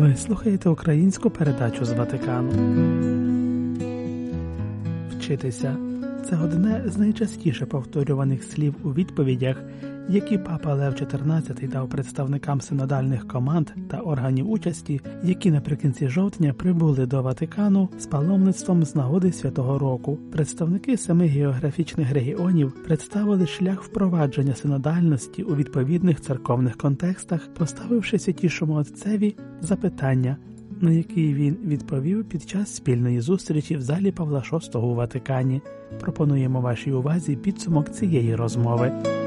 Ви слухаєте українську передачу з Ватикану. Вчитися це одне з найчастіше повторюваних слів у відповідях, які папа Лев XIV дав представникам синодальних команд та органів участі, які наприкінці жовтня прибули до Ватикану з паломництвом з нагоди святого року. Представники семи географічних регіонів представили шлях впровадження синодальності у відповідних церковних контекстах, поставивши святішому отцеві запитання. На який він відповів під час спільної зустрічі в залі Павла VI у Ватикані. Пропонуємо вашій увазі підсумок цієї розмови.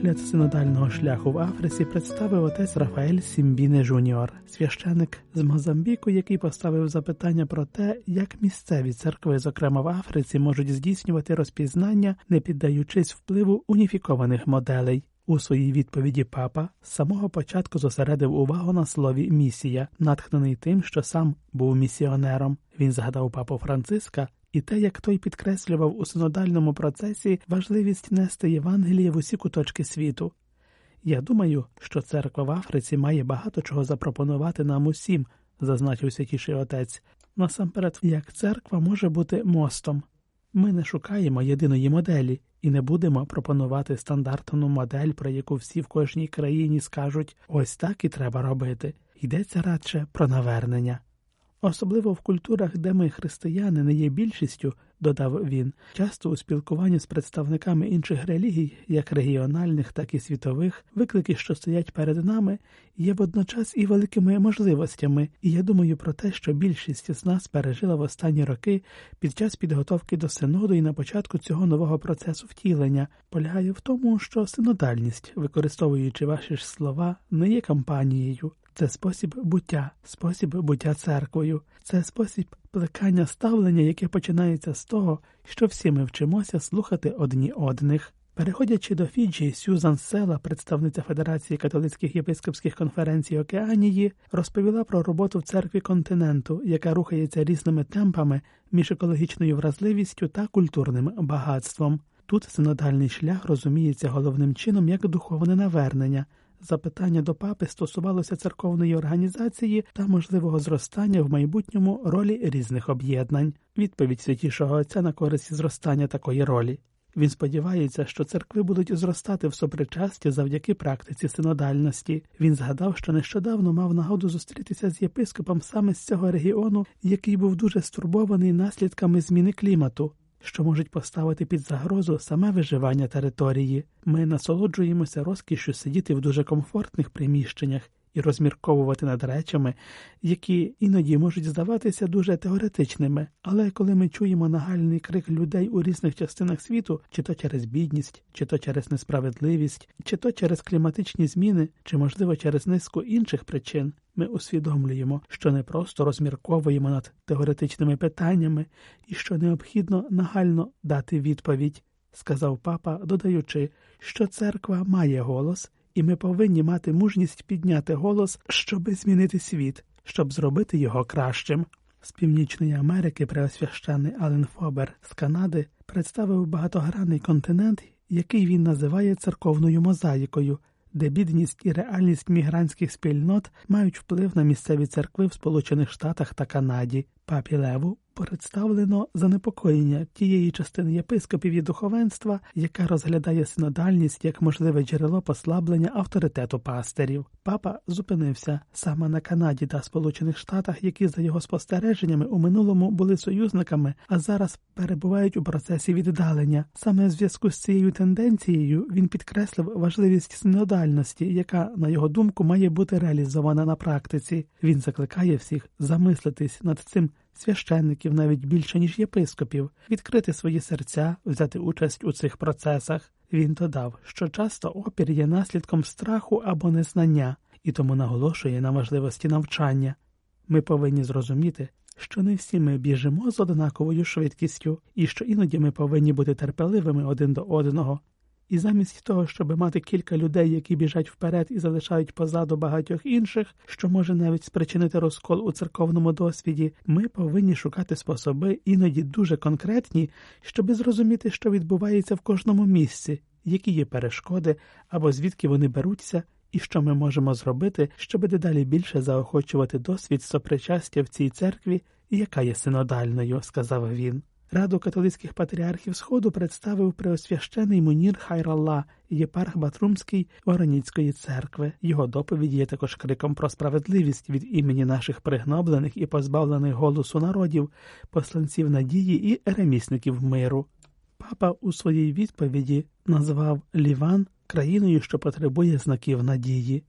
Огляд синодального шляху в Африці представив отець Рафаель Сімбіне Жуніор, священик з Мозамбіку, який поставив запитання про те, як місцеві церкви, зокрема в Африці, можуть здійснювати розпізнання, не піддаючись впливу уніфікованих моделей. У своїй відповіді папа з самого початку зосередив увагу на слові місія, натхнений тим, що сам був місіонером. Він згадав папу Франциска і те, як той підкреслював у синодальному процесі важливість нести Євангеліє в усі куточки світу. Я думаю, що церква в Африці має багато чого запропонувати нам усім, зазначив святіший отець. Насамперед, як церква може бути мостом. Ми не шукаємо єдиної моделі і не будемо пропонувати стандартну модель, про яку всі в кожній країні скажуть ось так і треба робити. Йдеться радше про навернення. Особливо в культурах, де ми, християни, не є більшістю, додав він, часто у спілкуванні з представниками інших релігій, як регіональних, так і світових, виклики, що стоять перед нами, є водночас і великими можливостями, і я думаю про те, що більшість з нас пережила в останні роки під час підготовки до синоду і на початку цього нового процесу втілення, полягає в тому, що синодальність, використовуючи ваші ж слова, не є кампанією. Це спосіб буття, спосіб буття церквою, це спосіб плекання ставлення, яке починається з того, що всі ми вчимося слухати одні одних. Переходячи до Фіджі, Сюзан Села, представниця Федерації католицьких єпископських конференцій Океанії, розповіла про роботу в церкві континенту, яка рухається різними темпами між екологічною вразливістю та культурним багатством. Тут синодальний шлях розуміється головним чином як духовне навернення. Запитання до папи стосувалося церковної організації та можливого зростання в майбутньому ролі різних об'єднань. Відповідь святішого отця на користь зростання такої ролі. Він сподівається, що церкви будуть зростати в сопричасті завдяки практиці синодальності. Він згадав, що нещодавно мав нагоду зустрітися з єпископом саме з цього регіону, який був дуже стурбований наслідками зміни клімату що можуть поставити під загрозу саме виживання території. Ми насолоджуємося розкішю сидіти в дуже комфортних приміщеннях і розмірковувати над речами, які іноді можуть здаватися дуже теоретичними, але коли ми чуємо нагальний крик людей у різних частинах світу, чи то через бідність, чи то через несправедливість, чи то через кліматичні зміни, чи можливо через низку інших причин, ми усвідомлюємо, що не просто розмірковуємо над теоретичними питаннями і що необхідно нагально дати відповідь, сказав папа, додаючи, що церква має голос і ми повинні мати мужність підняти голос, щоби змінити світ, щоб зробити його кращим. З Північної Америки преосвящений Ален Фобер з Канади представив багатогранний континент, який він називає церковною мозаїкою, де бідність і реальність мігрантських спільнот мають вплив на місцеві церкви в Сполучених Штатах та Канаді. Папі Леву представлено занепокоєння тієї частини єпископів і духовенства, яка розглядає синодальність як можливе джерело послаблення авторитету пастирів. Папа зупинився саме на Канаді та Сполучених Штатах, які за його спостереженнями у минулому були союзниками, а зараз перебувають у процесі віддалення. Саме в зв'язку з цією тенденцією він підкреслив важливість синодальності, яка, на його думку, має бути реалізована на практиці. Він закликає всіх замислитись над цим священників навіть більше, ніж єпископів, відкрити свої серця, взяти участь у цих процесах. Він додав, що часто опір є наслідком страху або незнання, і тому наголошує на важливості навчання. Ми повинні зрозуміти, що не всі ми біжимо з однаковою швидкістю, і що іноді ми повинні бути терпеливими один до одного, і замість того, щоб мати кілька людей, які біжать вперед і залишають позаду багатьох інших, що може навіть спричинити розкол у церковному досвіді, ми повинні шукати способи, іноді дуже конкретні, щоб зрозуміти, що відбувається в кожному місці, які є перешкоди або звідки вони беруться, і що ми можемо зробити, щоб дедалі більше заохочувати досвід сопричастя в цій церкві, яка є синодальною, сказав він. Раду католицьких патріархів Сходу представив преосвящений Мунір Хайралла, єпарх Батрумський Ораніцької церкви. Його доповідь є також криком про справедливість від імені наших пригноблених і позбавлених голосу народів, посланців надії і ремісників миру. Папа у своїй відповіді назвав Ліван країною, що потребує знаків надії.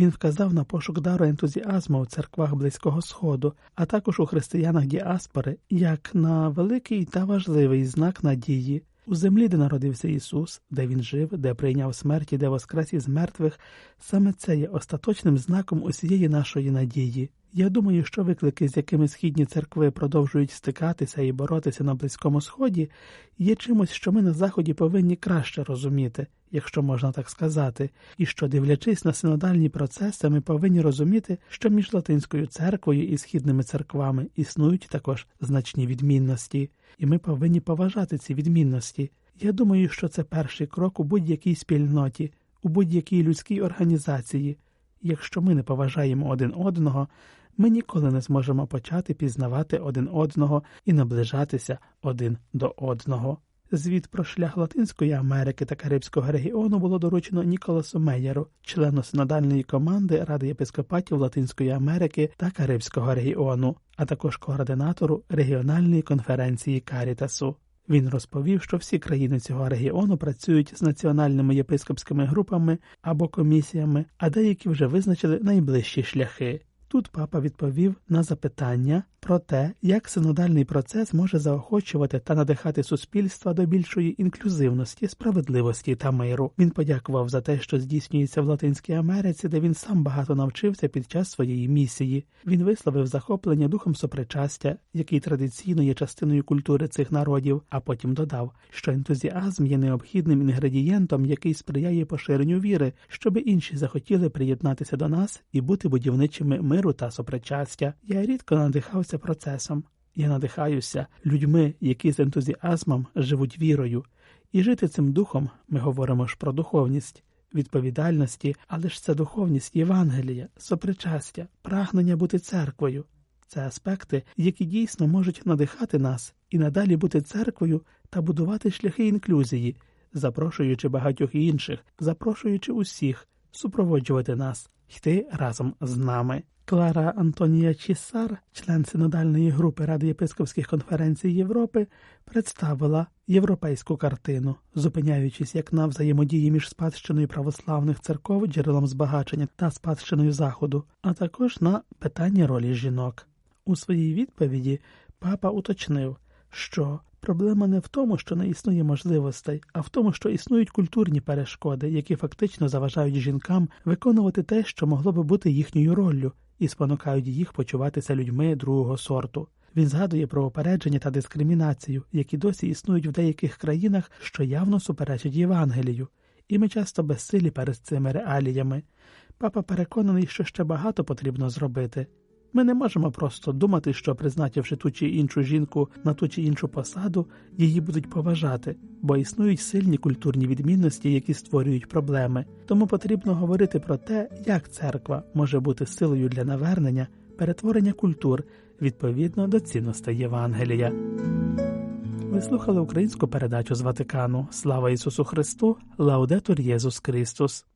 Він вказав на пошук дару ентузіазму в церквах Близького Сходу, а також у християнах діаспори, як на великий та важливий знак надії. У землі, де народився Ісус, де Він жив, де прийняв смерть і де воскрес із мертвих, саме це є остаточним знаком усієї нашої надії. Я думаю, що виклики, з якими східні церкви продовжують стикатися і боротися на Близькому Сході, є чимось, що ми на Заході повинні краще розуміти, якщо можна так сказати, і що, дивлячись на синодальні процеси, ми повинні розуміти, що між Латинською церквою і східними церквами існують також значні відмінності, і ми повинні поважати ці відмінності. Я думаю, що це перший крок у будь-якій спільноті, у будь-якій людській організації. Якщо ми не поважаємо один одного, ми ніколи не зможемо почати пізнавати один одного і наближатися один до одного. Звіт про шлях Латинської Америки та Карибського регіону було доручено Ніколасу Меєру, члену синодальної команди Ради єпископатів Латинської Америки та Карибського регіону, а також координатору регіональної конференції Карітасу. Він розповів, що всі країни цього регіону працюють з національними єпископськими групами або комісіями, а деякі вже визначили найближчі шляхи. Тут папа відповів на запитання про те, як синодальний процес може заохочувати та надихати суспільства до більшої інклюзивності, справедливості та миру. Він подякував за те, що здійснюється в Латинській Америці, де він сам багато навчився під час своєї місії. Він висловив захоплення духом сопричастя, який традиційно є частиною культури цих народів, а потім додав, що ентузіазм є необхідним інгредієнтом, який сприяє поширенню віри, щоб інші захотіли приєднатися до нас і бути будівничими миру та сопричастя. Я рідко надихався процесом. Я надихаюся людьми, які з ентузіазмом живуть вірою, і жити цим духом ми говоримо ж про духовність, відповідальності, але ж це духовність Євангелія, сопричастя, прагнення бути церквою. Це аспекти, які дійсно можуть надихати нас і надалі бути церквою та будувати шляхи інклюзії, запрошуючи багатьох інших, запрошуючи усіх, супроводжувати нас, йти разом з нами. Клара Антонія Чісар, член синодальної групи Ради єпископських конференцій Європи, представила європейську картину, зупиняючись як на взаємодії між спадщиною православних церков, джерелом збагачення та спадщиною Заходу, а також на питання ролі жінок. У своїй відповіді папа уточнив, що проблема не в тому, що не існує можливостей, а в тому, що існують культурні перешкоди, які фактично заважають жінкам виконувати те, що могло би бути їхньою роллю і спонукають їх почуватися людьми другого сорту. Він згадує про опередження та дискримінацію, які досі існують в деяких країнах, що явно суперечать Євангелію, і ми часто безсилі перед цими реаліями. Папа переконаний, що ще багато потрібно зробити. Ми не можемо просто думати, що, призначивши ту чи іншу жінку на ту чи іншу посаду, її будуть поважати, бо існують сильні культурні відмінності, які створюють проблеми. Тому потрібно говорити про те, як церква може бути силою для навернення, перетворення культур відповідно до цінностей Євангелія. Ви слухали українську передачу з Ватикану. Слава Ісусу Христу! Лаудетур Єсус Христос!